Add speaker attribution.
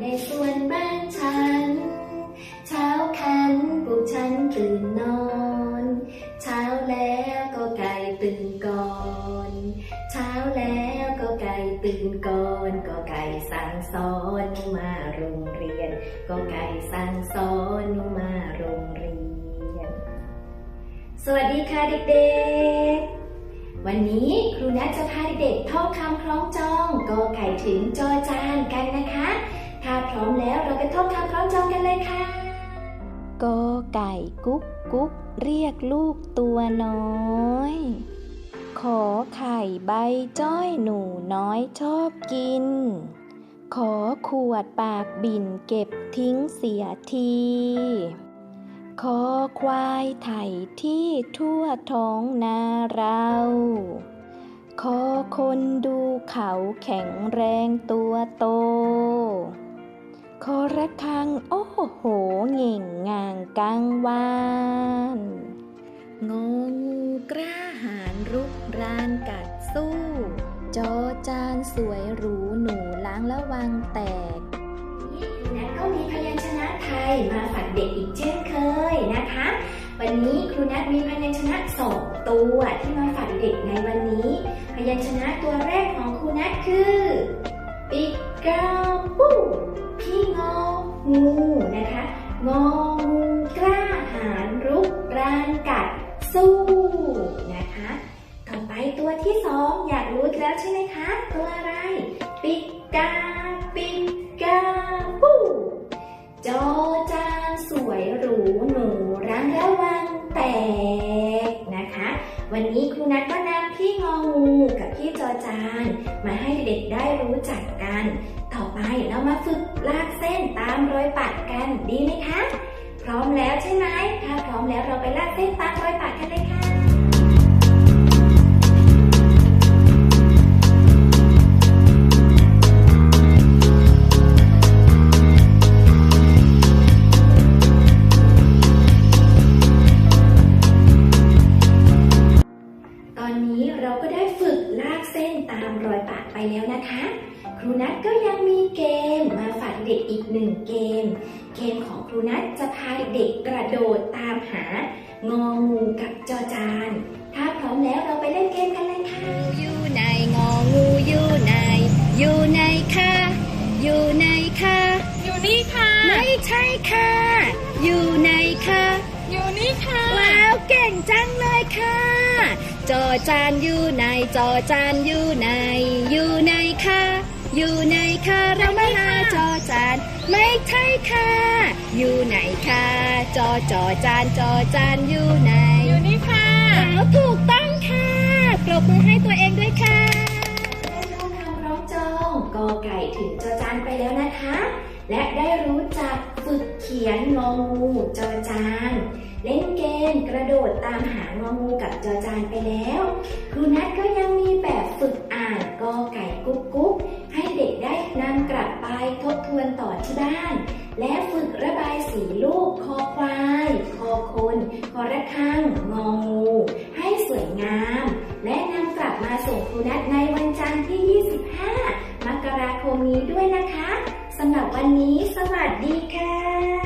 Speaker 1: ในสวนบ้านฉัน เช้าคันปลุกฉันตื่นนอน เช้าแล้วก็ไก่ตื่นก่อน เช้าแล้วก็ไก่ตื่นก่อน ก็ไก่สั่งสอนมาโรงเรียน ก็ไก่สั่งสอนมาโรงเรียน สวัสดีค่ะเด็กๆวันนี้ครูนัทจะพาเด็กท่องคำคล้องจองกอไก่ถึงจอจานกันนะคะ ถ้าพร้อมแล้วเราไปท่องคำคล้องจองกันเลยค่ะ
Speaker 2: กอไก่กุ๊กกุ๊กเรียกลูกตัวน้อย ขอไข่ใบจ้อยหนูน้อยชอบกิน ขอขวดปากบิ่นเก็บทิ้งเสียทีขอควายไถที่ทั่วท้องนาเราขอคนดูเขาแข็งแรงตัวโต ขอระฆัง โอ้โหเง่งงางกังวานงงูกล้าหาญรุกรานกัดสู้ จอจานสวยหรูหนูล้างและวังแตก
Speaker 1: ครูนัทก็มีพยัญชนะไทยมาฝากเด็กอีกเช่นเคยนะคะ วันนี้ครูนัทมีพยัญชนะสองตัวที่มาฝากเด็กในวันนี้ พยัญชนะตัวแรกของครูนัทคือ ปิกาปูพี่ งองูนะคะงองูกล้าหาญรุกรานกัดสู้นะคะ ต่อไปตัวที่สองอยากรู้แล้วใช่ไหมคะ ตัวอะไร ปิกาปิกาปูจอจานสวยหรูหนูรังระวังแตกนะคะ วันนี้ครูนัทก็นำ พี่งองูกับพี่จอจาน มาให้เด็กได้รู้จักกัน ต่อไปเรามาฝึกลากเส้นตามรอยปัดกันดีไหมคะ พร้อมแล้วใช่ไหมถ้าพร้อมแล้วเราไปลากเส้นตามรอยปัดกันเลยค่ะ ตามรอยปากไปแล้วนะคะ ครูนัทก็ยังมีเกมมาฝากเด็กอีกหนึ่งเกม เกมของครูนัทจะพาเด็กกระโดดตามหางองูกับจอจาน ถ้าพร้อมแล้วเราไปเล่นเกมกันเลยค่ะ
Speaker 2: อยู่ในงองูอยู่ในอยู่ในค่ะ อยู่ในค่ะ
Speaker 3: อยู่นี่ค่ะ
Speaker 2: ไม่ใช่ค่ะ อยู่ในค่ะ
Speaker 3: อยู่นี่ค่ะ
Speaker 2: ว้าวเก่งจังเลยค่ะ จอจานอยู่ในจอจานอยู่ใน อยู่ในค่ะ อยู่ในค่ะ เรามาหาจอจานไม่ใช่ค่ะ อยู่ไหนค่ะ จอจอจานจอจานอยู่ไหน
Speaker 3: อยู่นี่ค่ะ
Speaker 2: ว้าวถูกต้องค่ะปรบมือให้ตัวเองด้วยค่ะ
Speaker 1: ได้ท่องคำร้องจองกอไก่ถึงจอจานไปแล้วนะคะ และได้รู้จักฝึกเขียนงองูจอจาน เล่นเกมกระโดดตามหางองูกับจอจานไปแล้ว ครูนัทก็ยังมีแบบฝึกอ่านกอไก่กุ๊กกุ๊กให้เด็กได้นำกลับไปทบทวนต่อที่บ้าน และฝึกระบายสีลูกคอควาย คอคนคอระฆังงองู ให้สวยงาม และนำกลับมาส่งครูนัทในวันจันทร์ที่ 25 มกราคมนี้ด้วยนะคะสำหรับวันนี้ สวัสดีค่ะ